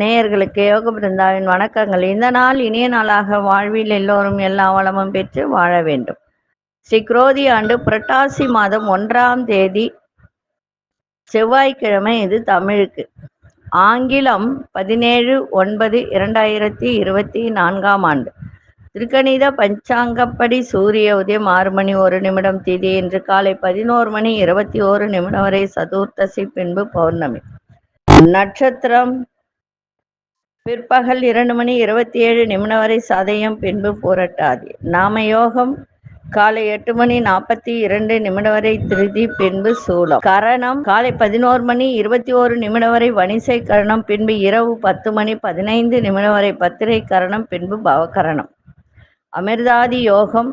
நேயர்களுக்கு யோக பிருந்தாவின் வணக்கங்கள். இந்த நாள் இனிய நாளாக வாழ்வில் எல்லோரும் எல்லா வளமும் பெற்று வாழ வேண்டும். ஸ்ரீ குரோதி ஆண்டு புரட்டாசி மாதம் ஒன்றாம் தேதி செவ்வாய்க்கிழமை இது தமிழுக்கு. ஆங்கிலம் பதினேழு ஒன்பது இரண்டாயிரத்தி இருபத்தி நான்காம் ஆண்டு. திருக்கணித பஞ்சாங்கப்படி சூரிய உதயம் ஆறு மணி ஒரு நிமிடம் திதி இன்று காலை பதினோரு மணி இருபத்தி ஓரு நிமிடம் வரை சதுர்த்தசி பின்பு பௌர்ணமி. நட்சத்திரம் பிற்பகல் இரண்டு மணி இருபத்தி ஏழு நிமிடம் வரை சதயம் பின்பு புரட்டாதி. நாம யோகம் காலை எட்டு மணி நாற்பத்தி இரண்டு நிமிடம் வரை திருதி பின்பு சூலம். கரணம் காலை பதினோரு மணி இருபத்தி ஓரு நிமிடம் வரை வணிசை கரணம் பின்பு இரவு பத்து மணி பதினைந்து நிமிடம் வரை பத்திரை கரணம் பின்பு பவகரணம். அமிர்தாதி யோகம்.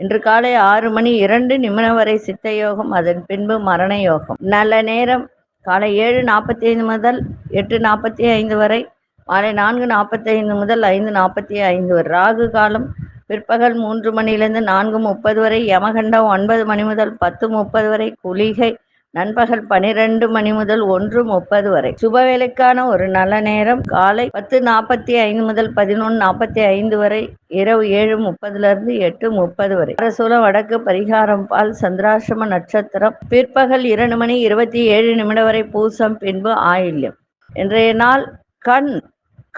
இன்று காலை ஆறு மணி இரண்டு நிமிடம் வரை சித்த யோகம் அதன் பின்பு மரண யோகம். நல்ல நேரம் காலை ஏழு நாற்பத்தி ஐந்து முதல் எட்டு நாற்பத்தி ஐந்து வரை மாலை நான்கு நாற்பத்தி ஐந்து முதல் ஐந்து நாற்பத்தி ஐந்து வரை. ராகு காலம் பிற்பகல் மூன்று மணியிலிருந்து நான்கு முப்பது வரை யமகண்டம் ஒன்பது மணி முதல் பத்து முப்பது வரை குளிகை நண்பகல் பனிரெண்டு மணி முதல் ஒன்று முப்பது வரை. சுபவேலைக்கான ஒரு நல்ல நேரம். காலை பத்து நாற்பத்தி ஐந்து முதல் பதினொன்று நாற்பத்தி ஐந்து வரை இரவு ஏழு முப்பதுல இருந்து எட்டு முப்பது வரை. அரசூலம் வடக்கு பரிகாரம் பால் சந்திராசிரம நட்சத்திரம். பிற்பகல் இரண்டு மணி இருபத்தி ஏழு நிமிடம் வரை பூசம் பின்பு ஆயில்யம். இன்றைய நாள் கண்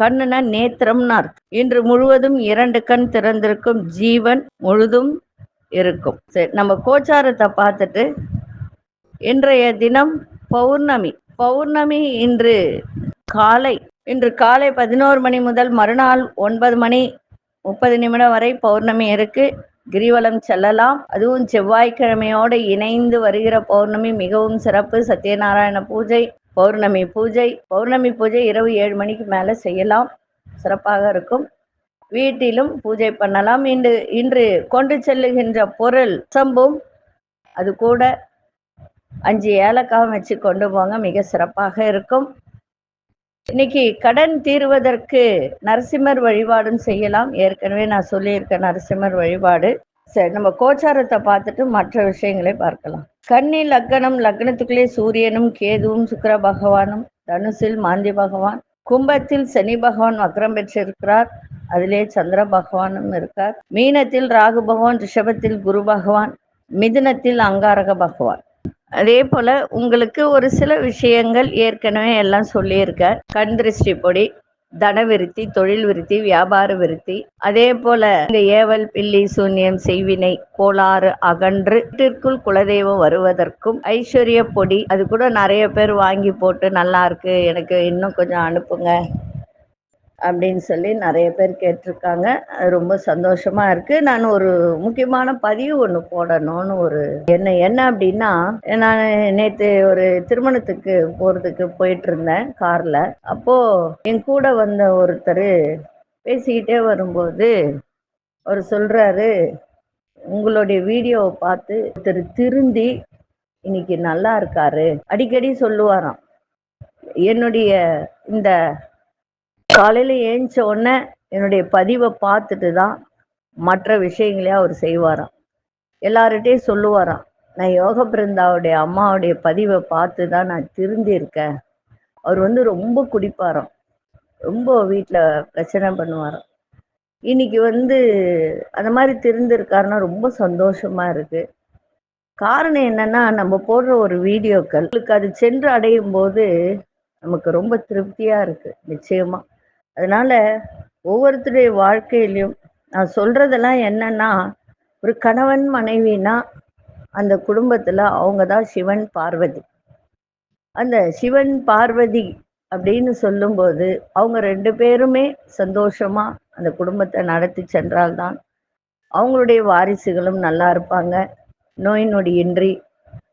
கண்ணுன நேத்திரம்னா அர்த்தம் இன்று முழுவதும் இரண்டு கண் திறந்திருக்கும் ஜீவன் முழுதும் இருக்கும். சரி நம்ம கோச்சாரத்தை பார்த்துட்டு இன்றைய தினம் பௌர்ணமி. பௌர்ணமி இன்று காலை இன்று காலை பதினோரு மணி முதல் மறுநாள் ஒன்பது மணி முப்பது நிமிடம் வரை பௌர்ணமி இருக்கு. கிரிவலம் செல்லலாம். அதுவும் செவ்வாய்க்கிழமையோடு இணைந்து வருகிற பௌர்ணமி மிகவும் சிறப்பு. சத்யநாராயண பூஜை பௌர்ணமி பூஜை பௌர்ணமி பூஜை இரவு ஏழு மணிக்கு மேலே செய்யலாம். சிறப்பாக இருக்கும். வீட்டிலும் பூஜை பண்ணலாம். இன்று இன்று கொண்டு செல்லுகின்ற பொருள் சம்பும் அது கூட அஞ்சு ஏலக்காய் வச்சு கொண்டு போங்க. மிக சிறப்பாக இருக்கும். இன்னைக்கு கடன் தீர்வதற்கு நரசிம்மர் வழிபாடும் செய்யலாம். ஏற்கனவே நான் சொல்லியிருக்கேன் நரசிம்மர் வழிபாடு. சரி நம்ம கோச்சாரத்தை பார்த்துட்டு மற்ற விஷயங்களை பார்க்கலாம். கன்னி லக்னம் லக்னத்துக்குள்ளே சூரியனும் கேதுவும் சுக்கர பகவானும் தனுசில் மாந்தி பகவான் கும்பத்தில் சனி பகவான் வக்ரம் பெற்றிருக்கிறார். அதிலே சந்திர பகவானும் இருக்கார். மீனத்தில் ராகு பகவான் ரிஷபத்தில் குரு பகவான் மிதுனத்தில் அங்காரக பகவான். அதே போல உங்களுக்கு ஒரு சில விஷயங்கள் ஏற்கனவே எல்லாம் சொல்லியிருக்கேன். கண் திருஷ்டி பொடி தன விருத்தி தொழில் விருத்தி வியாபார விருத்தி. அதே போல இந்த ஏவல் பில்லி சூன்யம் செய்வினை கோளாறு அகன்று வீட்டிற்குள் குலதெய்வம் வருவதற்கும் ஐஸ்வர்ய பொடி அது கூட நிறைய பேர் வாங்கி போட்டு நல்லா இருக்கு. எனக்கு இன்னும் கொஞ்சம் அனுப்புங்க. அப்படின்னு சொல்லி நிறைய பேர் கேட்டிருக்காங்க. அது ரொம்ப சந்தோஷமா இருக்கு. நான் ஒரு முக்கியமான பதிவு ஒன்று போடணும்னு ஒரு என்ன என்ன அப்படின்னா நான் நேற்று ஒரு திருமணத்துக்கு போறதுக்கு போயிட்டு இருந்தேன் கார்ல. அப்போ என் கூட வந்த ஒருத்தர் பேசிக்கிட்டே வரும்போது அவர் சொல்றாரு உங்களுடைய வீடியோவை பார்த்து ஒருத்தர் திருந்தி இன்னைக்கு நல்லா இருக்காரு. அடிக்கடி சொல்லுவாராம். என்னுடைய இந்த காலையில் ஏஞ்ச உடனே என்னுடைய பதிவை பார்த்துட்டு தான் மற்ற விஷயங்களே அவர் செய்வாராம். எல்லார்கிட்டையும் சொல்லுவாராம் நான் யோக பிருந்தாவுடைய அம்மாவுடைய பதிவை பார்த்து தான் நான் திருந்திருக்கேன். அவர் வந்து ரொம்ப குடிப்பாராம் ரொம்ப வீட்டில் பிரச்சனை பண்ணுவாராம். இன்னைக்கு வந்து அந்த மாதிரி திருந்திருக்காருன்னா ரொம்ப சந்தோஷமா இருக்கு. காரணம் என்னன்னா நம்ம போடுற ஒரு வீடியோக்கள் அது சென்று அடையும் போது நமக்கு ரொம்ப திருப்தியா இருக்கு நிச்சயமா. அதனால ஒவ்வொருத்தருடைய வாழ்க்கையிலையும் நான் சொல்றதெல்லாம் என்னன்னா ஒரு கணவன் மனைவினா அந்த குடும்பத்துல அவங்க தான் சிவன் பார்வதி. அந்த சிவன் பார்வதி அப்படின்னு சொல்லும்போது அவங்க ரெண்டு பேருமே சந்தோஷமா அந்த குடும்பத்தை நடத்தி சென்றால்தான் அவங்களுடைய வாரிசுகளும் நல்லா இருப்பாங்க. நோய் நொடியின்றி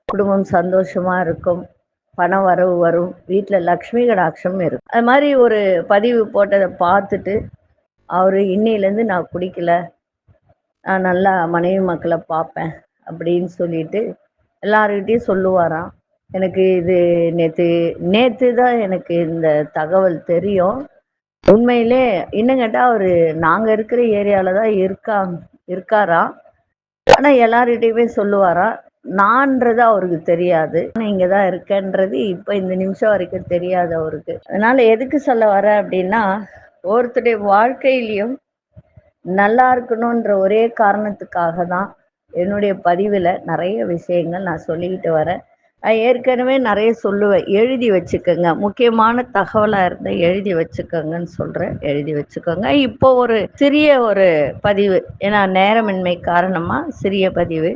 குடும்பம் சந்தோஷமா இருக்கும். பண வரவு வரும். வீட்டில் லக்ஷ்மி கடாட்சம் இருக்கும். அது மாதிரி ஒரு பதிவு போட்டதை பார்த்துட்டு அவர் இன்னையிலேருந்து நான் குடிக்கல. நான் நல்லா மனைவி மக்களை பார்ப்பேன் அப்படின்னு சொல்லிட்டு எல்லாருக்கிட்டையும் சொல்லுவாராம். எனக்கு இது நேற்று நேற்று தான் எனக்கு இந்த தகவல் தெரியும். உண்மையிலே இன்னும் கேட்டால் அவர் நாங்கள் இருக்கிற ஏரியாவில் தான் இருக்கா இருக்காராம். ஆனால் எல்லார்கிட்டையுமே சொல்லுவாராம். நான்றது அவருக்கு தெரியாது. நான் இங்கே தான் இருக்கேன்றது இப்போ இந்த நிமிஷம் வரைக்கும் தெரியாது அவருக்கு. அதனால எதுக்கு சொல்ல வர அப்படின்னா ஒருத்தருடைய வாழ்க்கையிலையும் நல்லா இருக்கணுன்ற ஒரே காரணத்துக்காக தான் என்னுடைய பதிவில் நிறைய விஷயங்கள் நான் சொல்லிக்கிட்டு வரேன். ஏற்கனவே நிறைய சொல்லுவேன். எழுதி வச்சுக்கோங்க. முக்கியமான தகவலாக இருந்தால் எழுதி வச்சுக்கோங்கன்னு சொல்கிறேன் எழுதி வச்சுக்கோங்க. இப்போ ஒரு சிறிய ஒரு பதிவு. ஏன்னா நேரமின்மை காரணமாக சிறிய பதிவு.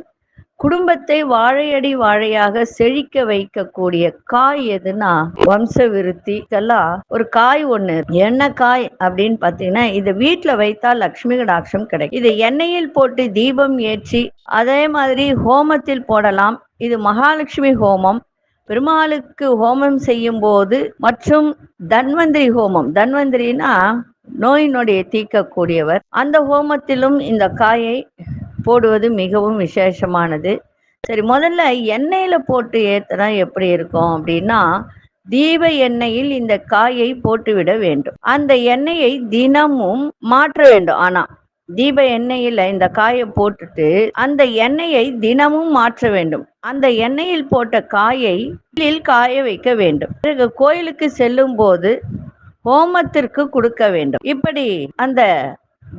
குடும்பத்தை வாழையடி வாழையாக செழிக்க வைக்கக்கூடிய காய் எதுனா வம்ச விருத்தி இதெல்லாம் ஒரு காய் ஒண்ணு. என்ன காய் அப்படின்னு பாத்தீங்கன்னா இதை வீட்டுல வைத்தா லக்ஷ்மி கடாட்சம் கிடைக்கும். இதை எண்ணெயில் போட்டு தீபம் ஏற்றி அதே மாதிரி ஹோமத்தில் போடலாம். இது மகாலட்சுமி ஹோமம். பெருமாளுக்கு ஹோமம் செய்யும் போது மற்றும் தன்வந்திரி ஹோமம். தன்வந்திரினா நோய் நொடியை தீர்க்கக்கூடியவர். அந்த ஹோமத்திலும் இந்த காயை போடுவது மிகவும் விசேஷமானது. சரி முதல்ல எண்ணெயில போட்டு ஏத்துனா எப்படி இருக்கும் அப்படின்னா தீப எண்ணெயில் இந்த காயை போட்டுவிட வேண்டும். அந்த எண்ணெயை தினமும் மாற்ற வேண்டும். ஆனா தீப எண்ணெயில இந்த காயை போட்டுட்டு அந்த எண்ணெயை தினமும் மாற்ற வேண்டும். அந்த எண்ணெயில் போட்ட காயை காய வைக்க வேண்டும். பிறகு கோயிலுக்கு செல்லும் போது ஹோமத்திற்கு கொடுக்க வேண்டும். இப்படி அந்த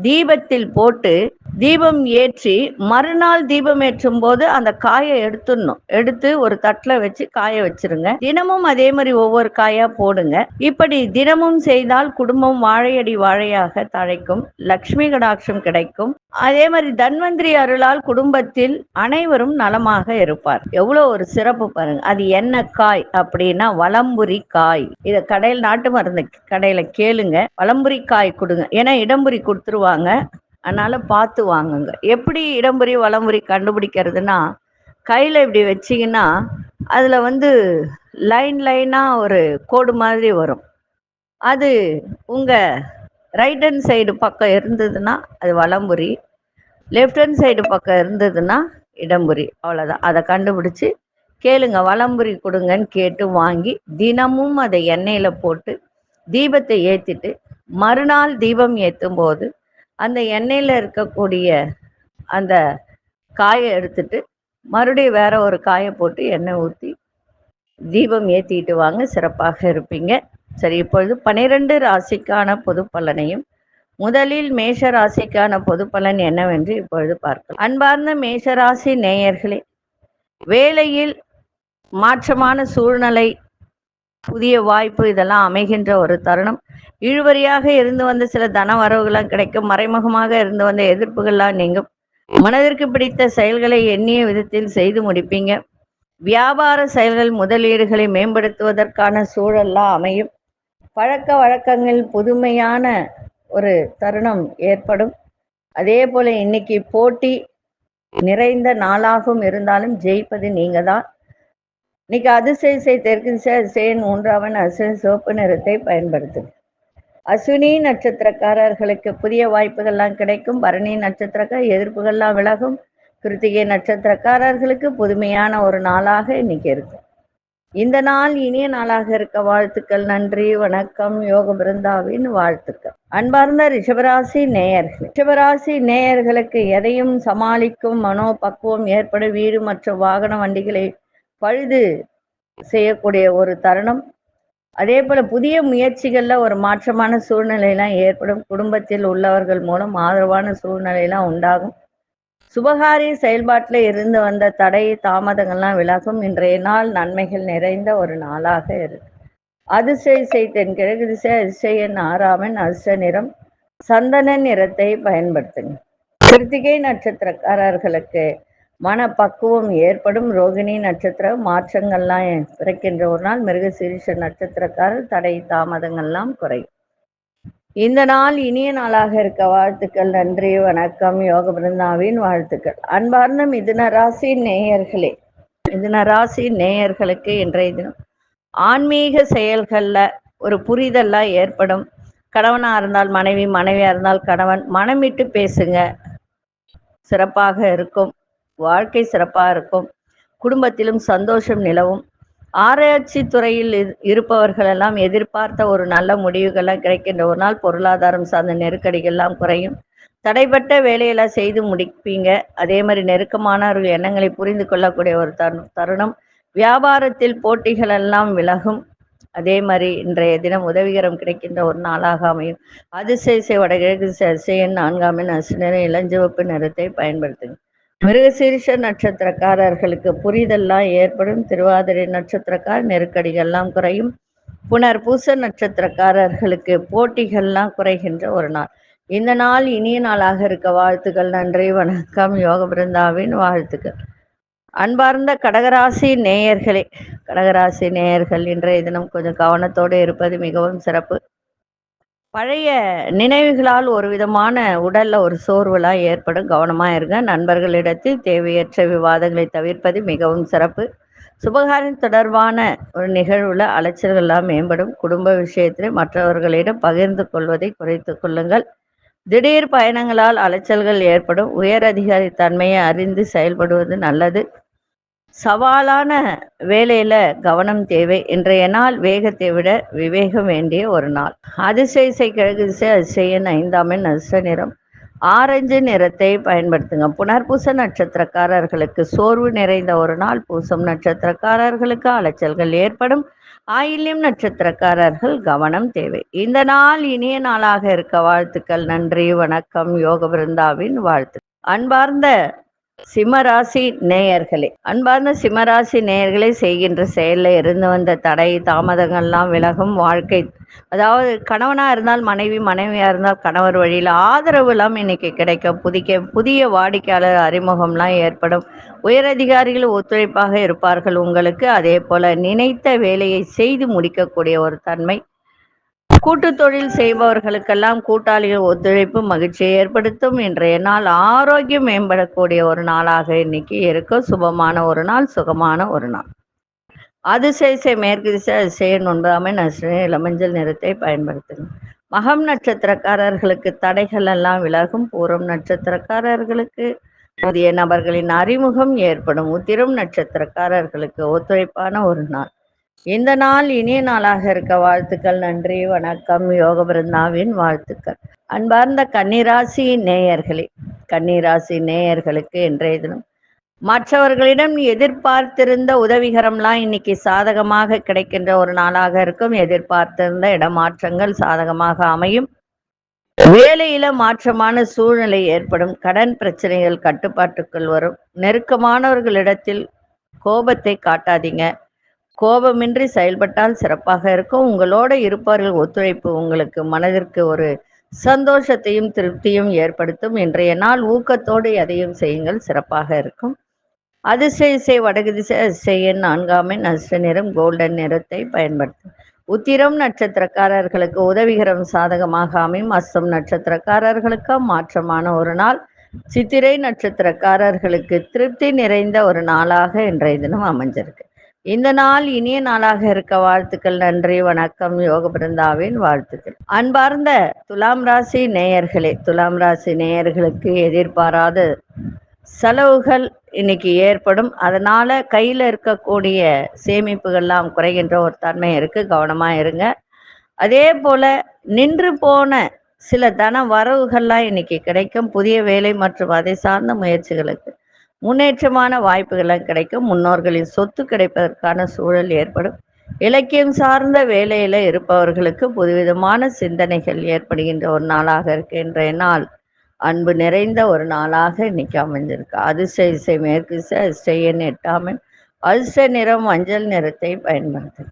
தீபத்தில் போட்டு தீபம் ஏற்றி மறுநாள் தீபம் ஏற்றும் போது அந்த காயை எடுத்துடணும். எடுத்து ஒரு தட்டில் வச்சு காய வச்சிருங்க. தினமும் அதே மாதிரி ஒவ்வொரு காயா போடுங்க. இப்படி தினமும் செய்தால் குடும்பம் வாழையடி வாழையாக தழைக்கும். லக்ஷ்மி கடாட்சம் கிடைக்கும். அதே மாதிரி தன்வந்திரி அருளால் குடும்பத்தில் அனைவரும் நலமாக இருப்பார். எவ்வளோ ஒரு சிறப்பு பாருங்க. அது என்ன காய் அப்படின்னா வலம்புரி காய். இதை கடையில் நாட்டு மருந்து கடையில கேளுங்க. வலம்புரி காய் கொடுங்க. ஏன்னா இடம்புரி கொடுத்துருவாங்க. அதனால் பார்த்து வாங்குங்க. எப்படி இடம்புரி வலம்புரி கண்டுபிடிக்கிறதுனா கையில் இப்படி வச்சிங்கன்னா அதில் வந்து லைன் லைனாக ஒரு கோடு மாதிரி வரும். அது உங்கள் ரைட் ஹேண்ட் சைடு பக்கம் இருந்ததுன்னா அது வளம்புரி லெஃப்ட் ஹேண்ட் சைடு பக்கம் இருந்ததுன்னா இடம்புரி அவ்வளோதான் அதை கண்டுபிடிச்சி கேளுங்க. வளம்புரி கொடுங்கன்னு கேட்டு வாங்கி தினமும் அதை எண்ணெயில் போட்டு தீபத்தை ஏற்றிட்டு மறுநாள் தீபம் ஏற்றும் போது அந்த எண்ணெயில் இருக்கக்கூடிய அந்த காயை எடுத்துட்டு மறுபடியும் வேற ஒரு காயை போட்டு எண்ணெய் ஊற்றி தீபம் ஏற்றிட்டு வாங்க. சிறப்பாக இருப்பீங்க. சரி இப்பொழுது பனிரெண்டு ராசிக்கான பொது பலனையும் முதலில் மேஷ ராசிக்கான பொது பலன் என்னவென்று இப்பொழுது பார்க்கலாம். அன்பார்ந்த மேஷராசி நேயர்களே வேலையில் மாற்றமான சூழ்நிலை புதிய வாய்ப்பு இதெல்லாம் அமைகின்ற ஒரு தருணம். இழுவரியாக இருந்து வந்த சில தன வரவுகளாம் கிடைக்கும் மறைமுகமாக இருந்து வந்த எதிர்ப்புகள்லாம் நீங்கும். மனதிற்கு பிடித்த செயல்களை எண்ணிய விதத்தில் செய்து முடிப்பீங்க. வியாபார செயல்கள் முதலீடுகளை மேம்படுத்துவதற்கான சூழல்லாம் அமையும். பழக்க வழக்கங்கள் புதுமையான ஒரு தருணம் ஏற்படும். அதே போல இன்னைக்கு போட்டி நிறைந்த நாளாகவும் இருந்தாலும் ஜெயிப்பது நீங்க தான் இன்னைக்கு அதிசய தெற்கு திசை அதிசயன் மூன்றாவன் அசை சிவப்பு நிறத்தை பயன்படுத்து அஸ்வினி நட்சத்திரக்காரர்களுக்கு புதிய வாய்ப்புகள்லாம் கிடைக்கும். பரணி நட்சத்திரக்கார எதிர்ப்புகள்லாம் விலகும். கிருத்திகை நட்சத்திரக்காரர்களுக்கு புதுமையான ஒரு நாளாக இன்னைக்கு இருக்கும் இந்த நாள் இனிய நாளாக இருக்க வாழ்த்துக்கள் நன்றி வணக்கம் யோக பிருந்தாவின் வாழ்த்துக்கள். அன்பார்ந்த ரிஷபராசி நேயர்கள் ரிஷபராசி நேயர்களுக்கு எதையும் சமாளிக்கும் மனோ பக்குவம் ஏற்படும். வீடு மற்றும் வாகன வண்டிகளை பழுது செய்யக்கூடிய ஒரு தருணம். அதே போல புதிய முயற்சிகள்ல ஒரு மாற்றமான சூழ்நிலையெல்லாம் ஏற்படும். குடும்பத்தில் உள்ளவர்கள் மூலம் ஆதரவான சூழ்நிலையெல்லாம் உண்டாகும். சுபகாரிய செயல்பாட்டில் இருந்து வந்த தடை தாமதங்கள்லாம் விலகும். இன்றைய நாள் நன்மைகள் நிறைந்த ஒரு நாளாக இருக்கு அதிசய செய்தன் கிழக்கு திசை அதிசயன் ஆறாமன் அதிர்ஷ்ட நிறம். சந்தன நிறத்தை பயன்படுத்துங்க. கிருத்திகை நட்சத்திரக்காரர்களுக்கு மனப்பக்குவம் ஏற்படும். ரோகிணி நட்சத்திர மாற்றங்கள்லாம் பிறக்கின்ற ஒரு நாள். மிருகசீரிஷ நட்சத்திரக்காரர் தடை தாமதங்கள்லாம் குறையும். இந்த நாள் இனிய நாளாக இருக்க வாழ்த்துக்கள் நன்றி வணக்கம் யோக பிருந்தாவின் வாழ்த்துக்கள். அன்பார்ந்த மிதுன ராசி நேயர்களே மிதுன ராசி நேயர்களுக்கு இன்றைய தினம் ஆன்மீக செயல்களில் ஒரு புரிதல்லாம் ஏற்படும். கணவனாக இருந்தால் மனைவி மனைவியாக இருந்தால் கணவன் மனமிட்டு பேசுங்க. சிறப்பாக இருக்கும். வாழ்க்கை சிறப்பாக இருக்கும். குடும்பத்திலும் சந்தோஷம் நிலவும். ஆராய்ச்சி துறையில் இருப்பவர்கள் எல்லாம் எதிர்பார்த்த ஒரு நல்ல முடிவுகள்லாம் கிடைக்கின்ற ஒரு நாள் பொருளாதாரம் சார்ந்த நெருக்கடிகள்லாம் குறையும். தடைப்பட்ட வேலையெல்லாம் செய்து முடிப்பீங்க. அதே மாதிரி நெருக்கமானவர்கள் எண்ணங்களை புரிந்து கொள்ளக்கூடிய ஒரு தரு தருணம். வியாபாரத்தில் போட்டிகள் எல்லாம் விலகும். அதே மாதிரி இன்றைய தினம் உதவிகரம் கிடைக்கின்ற ஒரு நாளாக அமையும். அதிசய வடகிழக்கு அதிசயன் நான்காம் எண் இளஞ்சிவப்பு நிறத்தை பயன்படுத்துங்க. மிருகசீரிஷ நட்சத்திரக்காரர்களுக்கு புரிதெல்லாம் ஏற்படும். திருவாதிரை நட்சத்திரக்கார் நெருக்கடிகள்லாம் குறையும். புனர் பூச நட்சத்திரக்காரர்களுக்கு போட்டிகள்லாம் குறைகின்ற ஒரு நாள். இந்த நாள் இனிய நாளாக இருக்க வாழ்த்துக்கள் நன்றி வணக்கம். யோக பிருந்தாவின் வாழ்த்துக்கள். அன்பார்ந்த கடகராசி நேயர்களே கடகராசி நேயர்கள் இன்றைய தினம் கொஞ்சம் கவனத்தோடு இருப்பது மிகவும் சிறப்பு. பழைய நினைவுகளால் ஒரு விதமான உடல்ல ஒரு சோர்வுலாம் ஏற்படும். கவனமா இருங்க. நண்பர்களிடத்தில் தேவையற்ற விவாதங்களை தவிர்ப்பது மிகவும் சிறப்பு. சுபகாரம் தொடர்பான ஒரு நிகழ்வுல அலைச்சல்கள்லாம் மேம்படும். குடும்ப விஷயத்தில் மற்றவர்களிடம் பகிர்ந்து கொள்வதை குறைத்து கொள்ளுங்கள். திடீர் பயணங்களால் அலைச்சல்கள் ஏற்படும். உயர் அதிகாரி தன்மையை அறிந்து செயல்படுவது நல்லது. சவாலான வேலையில கவனம் தேவை. இன்றைய நாள் வேகத்தை விட விவேகம் வேண்டிய ஒரு நாள். அதிசய கிழக்கு திசை அதிசயன் ஐந்தாம் எண் நஷ்ட நிறம். ஆரஞ்சு நிறத்தை பயன்படுத்துங்க. புனர்பூச நட்சத்திரக்காரர்களுக்கு சோர்வு நிறைந்த ஒரு நாள். பூசம் நட்சத்திரக்காரர்களுக்கு அலைச்சல்கள் ஏற்படும். ஆயில்யம் நட்சத்திரக்காரர்கள் கவனம் தேவை. இந்த நாள் இனிய நாளாக இருக்க. வாழ்த்துக்கள் நன்றி வணக்கம். யோக பிருந்தாவின் வாழ்த்து. அன்பார்ந்த சிம்மராசி நேயர்களே அன்பார்ந்த சிம்மராசி நேயர்களே செய்கின்ற செயலில் இருந்து வந்த தடை தாமதங்கள்லாம் விலகும் வாழ்க்கை. அதாவது கணவனாக இருந்தால் மனைவி மனைவியாக இருந்தால் கணவர் வழியில் ஆதரவுலாம் இன்னைக்கு கிடைக்கும். புதிக்க புதிய வாடிக்கையாளர் அறிமுகம்லாம் ஏற்படும். உயரதிகாரிகள் ஒத்துழைப்பாக இருப்பார்கள் உங்களுக்கு. அதே போல் நினைத்த வேலையை செய்து முடிக்கக்கூடிய ஒரு தன்மை. கூட்டு தொழில் செய்பவர்களுக்கெல்லாம் கூட்டாளிகள் ஒத்துழைப்பு மகிழ்ச்சியை ஏற்படுத்தும். இன்றைய நாள் ஆரோக்கியம் மேம்படக்கூடிய ஒரு நாளாக இன்னைக்கு இருக்கும் சுபமான ஒரு நாள் சுகமான ஒரு நாள். அதிசய மேற்கு திசை அதிசயம் ஒன்பதாமே நஷ்டம் இளமஞ்சள் நிறத்தை பயன்படுத்துங்க மகம் நட்சத்திரக்காரர்களுக்கு தடைகள் எல்லாம் விலகும். பூரம் நட்சத்திரக்காரர்களுக்கு புதிய நபர்களின் அறிமுகம் ஏற்படும். உத்திரம் நட்சத்திரக்காரர்களுக்கு ஒத்துழைப்பான ஒரு நாள். இந்த நாள் இனிய நாளாக இருக்க வாழ்த்துக்கள் நன்றி வணக்கம் யோக பிருந்தாவின் வாழ்த்துக்கள். அன்பார்ந்த கன்னிராசி நேயர்களே கன்னிராசி நேயர்களுக்கு இன்றைய தினம் மற்றவர்களிடம் எதிர்பார்த்திருந்த உதவிகரம்லாம் இன்னைக்கு சாதகமாக கிடைக்கின்ற ஒரு நாளாக இருக்கும். எதிர்பார்த்திருந்த இடமாற்றங்கள் சாதகமாக அமையும். வேலையில மாற்றமான சூழ்நிலை ஏற்படும். கடன் பிரச்சனைகள் கட்டுப்பாட்டுக்குள் வரும். நெருக்கமானவர்களிடத்தில் கோபத்தை காட்டாதீங்க. கோபமின்றி செயல்பட்டால் சிறப்பாக இருக்கும். உங்களோட இருப்பவர்கள் ஒத்துழைப்பு உங்களுக்கு மனதிற்கு ஒரு சந்தோஷத்தையும் திருப்தியும் ஏற்படுத்தும். இன்றைய நாள் ஊக்கத்தோடு எதையும் செய்யுங்கள். சிறப்பாக இருக்கும். அதிசய இசை வடகுதிசை அதிசயன் நான்காமின் அஷ்ட நிறம் கோல்டன் நிறத்தை பயன்படுத்தும். உத்திரம் நட்சத்திரக்காரர்களுக்கு உதவிகரம் சாதகமாக அமையும். அஸ்தம் நட்சத்திரக்காரர்களுக்கு மாற்றமான ஒரு நாள். சித்திரை நட்சத்திரக்காரர்களுக்கு திருப்தி நிறைந்த ஒரு நாளாக இன்றைய தினம் அமைஞ்சிருக்கு. இந்த நாள் இனிய நாளாக இருக்க வாழ்த்துக்கள் நன்றி வணக்கம் யோக பிருந்தாவின் வாழ்த்துக்கள். அன்பார்ந்த துலாம் ராசி நேயர்களே துலாம் ராசி நேயர்களுக்கு எதிர்பாராத செலவுகள் இன்னைக்கு ஏற்படும். அதனால கையில் இருக்கக்கூடிய சேமிப்புகள்லாம் குறைகின்ற ஒரு தன்மை இருக்கு. கவனமா இருங்க. அதே போல நின்று போன சில தன வரவுகள்லாம் இன்னைக்கு கிடைக்கும். புதிய வேலை மற்றும் அதை சார்ந்த முயற்சிகளுக்கு முன்னேற்றமான வாய்ப்புகள்லாம் கிடைக்கும். முன்னோர்களின் சொத்து கிடைப்பதற்கான சூழல் ஏற்படும். இலக்கியம் சார்ந்த வேலையில இருப்பவர்களுக்கு புதுவிதமான சிந்தனைகள் ஏற்படுகின்ற ஒரு நாளாக இருக்கின்ற நாள் அன்பு நிறைந்த ஒரு நாளாக இன்னைக்கு அமைஞ்சிருக்கு. அதிர்ஷ்ட இசை மேற்கு இசை அதிர்ஷ்ட எட்டாமன் அதிர்ஷ்ட நிறம் மஞ்சள் நிறத்தை பயன்படுத்தும்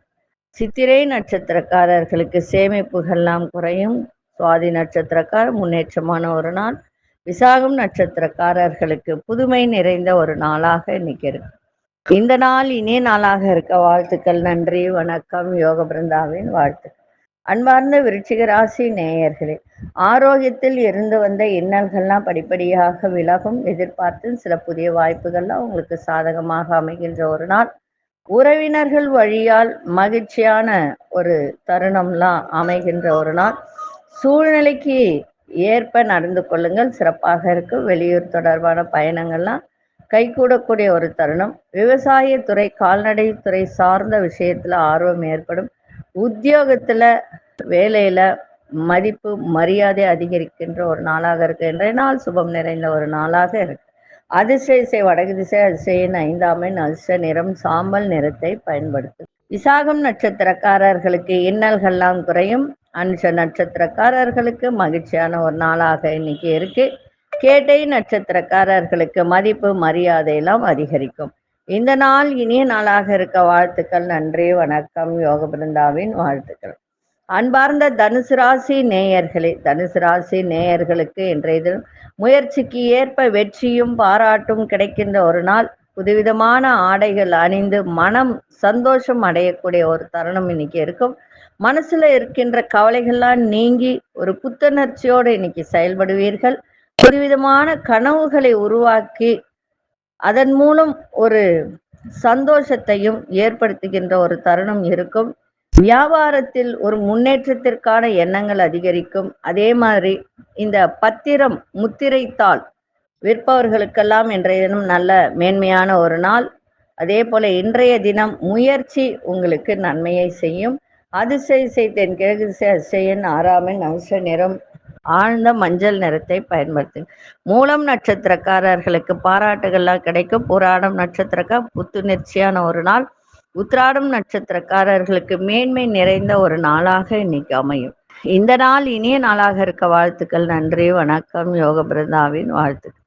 சித்திரை நட்சத்திரக்காரர்களுக்கு சேமிப்புகள்லாம் குறையும். சுவாதி நட்சத்திரக்கார் முன்னேற்றமான ஒரு நாள். விசாகம் நட்சத்திரக்காரர்களுக்கு புதுமை நிறைந்த ஒரு நாளாக இன்னைக்கு இருக்கு இந்த நாள் இனிய நாளாக இருக்க வாழ்த்துக்கள் நன்றி வணக்கம் யோக பிருந்தாவின் வாழ்த்து. அன்பார்ந்த விருச்சிக ராசி நேயர்களே ஆரோக்கியத்தில் இருந்து வந்த இன்னல்கள்லாம் படிப்படியாக விலகும். எதிர்பார்த்து சில புதிய வாய்ப்புகள்லாம் உங்களுக்கு சாதகமாக அமைகின்ற ஒரு நாள். உறவினர்கள் வழியால் மகிழ்ச்சியான ஒரு தருணம்லாம் அமைகின்ற ஒரு நாள். சூழ்நிலைக்கு ஏற்ப நடந்து கொள்ளுங்கள். சிறப்பாக இருக்கும் வெளியூர் தொடர்பான பயணங்கள்லாம் கைகூடக்கூடிய ஒரு தருணம். விவசாயத்துறை கால்நடைத்துறை சார்ந்த விஷயத்துல ஆர்வம் ஏற்படும். உத்தியோகத்துல வேலையில மதிப்பு மரியாதை அதிகரிக்கின்ற ஒரு நாளாக இருக்கு. இன்றைய நாள் சுபம் நிறைந்த ஒரு நாளாக இருக்கு. அதிர்ஷ்ட இசை வடக்கு திசை அதிசயின் ஐந்தாமின் அதிர்ஷ்ட நிறம் சாம்பல் நிறத்தை பயன்படுத்தும் விசாகம் நட்சத்திரக்காரர்களுக்கு இன்னல்கள்லாம் குறையும். அனுஷ நட்சத்திரக்காரர்களுக்கு மகிழ்ச்சியான ஒரு நாளாக இன்னைக்கு இருக்கு. கேட்டை நட்சத்திரக்காரர்களுக்கு மதிப்பு மரியாதையெல்லாம் அதிகரிக்கும். இந்த நாள் இனிய நாளாக இருக்க வாழ்த்துக்கள் நன்றி வணக்கம் யோக பிருந்தாவின் வாழ்த்துக்கள். அன்பார்ந்த தனுசு ராசி நேயர்களே தனுசு ராசி நேயர்களுக்கு இன்றைய தினம் முயற்சிக்கு ஏற்ப வெற்றியும் பாராட்டும் கிடைக்கின்ற ஒரு நாள். புதுவிதமான ஆடைகள் அணிந்து மனம் சந்தோஷம் அடையக்கூடிய ஒரு தருணம் இன்னைக்கு இருக்கும். மனசுல இருக்கின்ற கவலைகள்லாம் நீங்கி ஒரு புத்துணர்ச்சியோடு இன்னைக்கு செயல்படுவீர்கள். புதுவிதமான கனவுகளை உருவாக்கி அதன் மூலம் ஒரு சந்தோஷத்தையும் ஏற்படுத்துகின்ற ஒரு தருணம் இருக்கும். வியாபாரத்தில் ஒரு முன்னேற்றத்திற்கான எண்ணங்கள் அதிகரிக்கும். அதே மாதிரி இந்த பத்திரம் முத்திரைத்தாள் விற்பவர்களுக்கெல்லாம் இன்றைய தினம் நல்ல மேன்மையான ஒரு நாள். அதே போல இன்றைய தினம் முயற்சி உங்களுக்கு நன்மையை செய்யும். அதிசய தென் கிழக்கு திசை அதிசயன் ஆறாமின் அம்ச நிறம் ஆழ்ந்த மஞ்சள் நிறத்தை பயன்படுத்து மூலம் நட்சத்திரக்காரர்களுக்கு பாராட்டுகள்லாம் கிடைக்கும். புராணம் நட்சத்திரக்கா புத்துணர்ச்சியான ஒரு நாள். உத்ராடம் நட்சத்திரக்காரர்களுக்கு மேன்மை நிறைந்த ஒரு நாளாக இன்னைக்கு அமையும். இந்த நாள் இனிய நாளாக இருக்க வாழ்த்துக்கள் நன்றி வணக்கம் யோக பிருந்தாவின் வாழ்த்துக்கள்.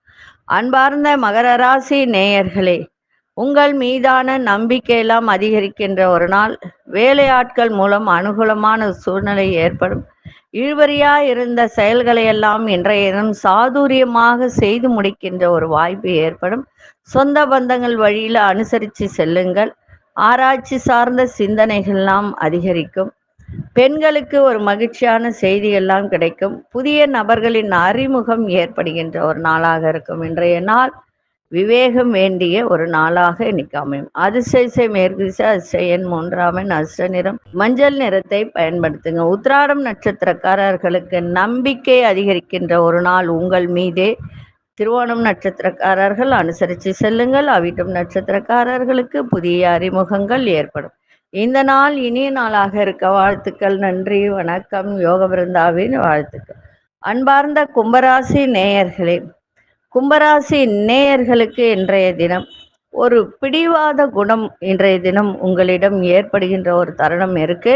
அன்பார்ந்த மகர ராசி நேயர்களே உங்கள் மீதான நம்பிக்கையெல்லாம் அதிகரிக்கின்ற ஒரு நாள். வேலையாட்கள் மூலம் அனுகூலமான சூழ்நிலை ஏற்படும். இழுவரியா இருந்த செயல்களை எல்லாம் இன்றைய தினம் சாதுரியமாக செய்து முடிக்கின்ற ஒரு வாய்ப்பு ஏற்படும். சொந்த பந்தங்கள் வழியில் அனுசரித்து செல்லுங்கள். ஆராய்ச்சி சார்ந்த சிந்தனைகள்லாம் அதிகரிக்கும். பெண்களுக்கு ஒரு மகிழ்ச்சியான செய்தி எல்லாம் கிடைக்கும். புதிய நபர்களின் அறிமுகம் ஏற்படுகின்ற ஒரு நாளாக இருக்கும். இன்றைய நாள் விவேகம் வேண்டிய ஒரு நாளாக இன்னைக்கு அமையும். அதிசயசை மேற்கு திசை அதிசயன் மூன்றாமின் அஷ்ட நிறம். மஞ்சள் நிறத்தை பயன்படுத்துங்க. உத்ராடம் நட்சத்திரக்காரர்களுக்கு நம்பிக்கை அதிகரிக்கின்ற ஒரு நாள் உங்கள் மீதே. திருவோணம் நட்சத்திரக்காரர்கள் அனுசரித்து செல்லுங்கள். அவிட்டம் நட்சத்திரக்காரர்களுக்கு புதிய அறிமுகங்கள் ஏற்படும். இந்த நாள் இனிய நாளாக இருக்க வாழ்த்துக்கள் நன்றி வணக்கம் யோக பிருந்தாவின் வாழ்த்துக்கள். அன்பார்ந்த கும்பராசி நேயர்களே கும்பராசி நேயர்களுக்கு இன்றைய தினம் ஒரு பிடிவாத குணம் இன்றைய தினம் உங்களிடம் ஏற்படுகின்ற ஒரு தருணம் இருக்கு.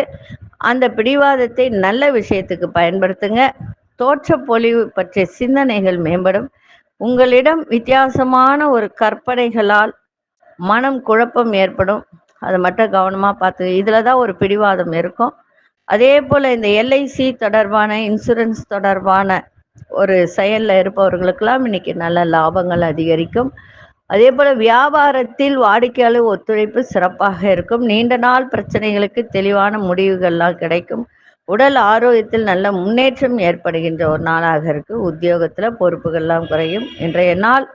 அந்த பிடிவாதத்தை நல்ல விஷயத்துக்கு பயன்படுத்துங்க. தோற்ற பொலிவு பற்றிய சிந்தனைகள் மேம்படும். உங்களிடம் வித்தியாசமான ஒரு கற்பனைகளால் மனம் குழப்பம் ஏற்படும். அதை மட்டும் கவனமாக பார்த்து இதில் தான் ஒரு பிடிவாதம் இருக்கும். அதே போல் இந்த எல்ஐசி தொடர்பான இன்சூரன்ஸ் தொடர்பான ஒரு செயலில் இருப்பவர்களுக்கெல்லாம் இன்னைக்கு நல்ல லாபங்கள் அதிகரிக்கும். அதே போல் வியாபாரத்தில் வாடிக்கையாளர் ஒத்துழைப்பு சிறப்பாக இருக்கும். நீண்ட நாள் பிரச்சனைகளுக்கு தெளிவான முடிவுகள்லாம் கிடைக்கும். உடல் ஆரோக்கியத்தில் நல்ல முன்னேற்றம் ஏற்படுகின்ற ஒரு நாளாக இருக்குது உத்தியோகத்தில் பொறுப்புகள்லாம் குறையும். இன்றைய நாள்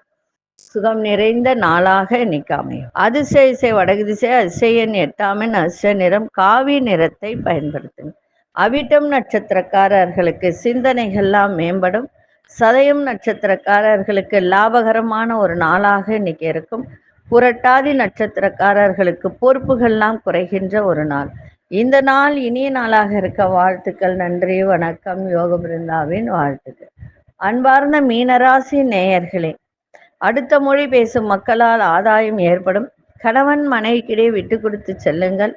சுகம் நிறைந்த நாளாக இன்னைக்கு அமையும். அதிசய இசை வடகு திசை அதிசயன் எட்டாமின் அச நிறம் காவி நிறத்தை பயன்படுத்துங்க. அவிட்டம் நட்சத்திரக்காரர்களுக்கு சிந்தனைகள்லாம் மேம்படும். சதயம் நட்சத்திரக்காரர்களுக்கு லாபகரமான ஒரு நாளாக இன்னைக்கு இருக்கும். புரட்டாதி நட்சத்திரக்காரர்களுக்கு பொறுப்புகள்லாம் குறைகின்ற ஒரு நாள். இந்த நாள் இனிய நாளாக இருக்க வாழ்த்துக்கள் நன்றி வணக்கம் யோக பிருந்தாவின் வாழ்த்துக்கள். அன்பார்ந்த மீனராசி நேயர்களே அடுத்த மொழி பேசும் மக்களால் ஆதாயம் ஏற்படும். கணவன் மனைவிக்கிடையே விட்டு கொடுத்து செல்லுங்கள்.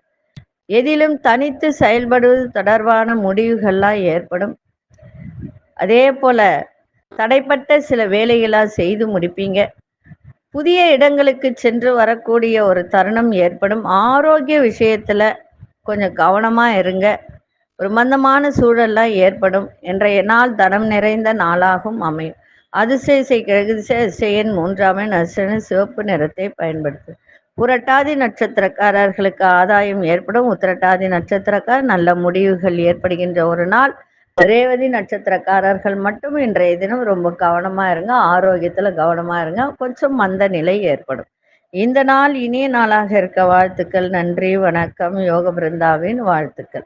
எதிலும் தனித்து செயல்படுவது தொடர்பான முடிவுகள்லாம் ஏற்படும். அதே போல தடைப்பட்ட சில வேலைகளாக செய்து முடிப்பீங்க. புதிய இடங்களுக்கு சென்று வரக்கூடிய ஒரு தருணம் ஏற்படும். ஆரோக்கிய விஷயத்துல கொஞ்சம் கவனமா இருங்க. ஒரு மந்தமான சூழல்லாம் ஏற்படும். இன்றைய நாள் தனம் நிறைந்த நாளாகவும் அமையும். அதிசய கிழக்கு செயன் அதிசயன் மூன்றாமை சிவப்பு நிறத்தை பயன்படுத்து. புரட்டாதி நட்சத்திரக்காரர்களுக்கு ஆதாயம் ஏற்படும். உத்திரட்டாதி நட்சத்திரக்கார் நல்ல முடிவுகள் ஏற்படுகின்ற ஒரு நாள். ரேவதி நட்சத்திரக்காரர்கள் மட்டும் இன்றைய தினம் ரொம்ப கவனமா இருங்க. ஆரோக்கியத்துல கவனமா இருங்க. கொஞ்சம் மந்த நிலை ஏற்படும். இந்த நாள் இனிய நாளாக இருக்க வாழ்த்துக்கள். நன்றி வணக்கம். யோக பிருந்தாவின் வாழ்த்துக்கள்.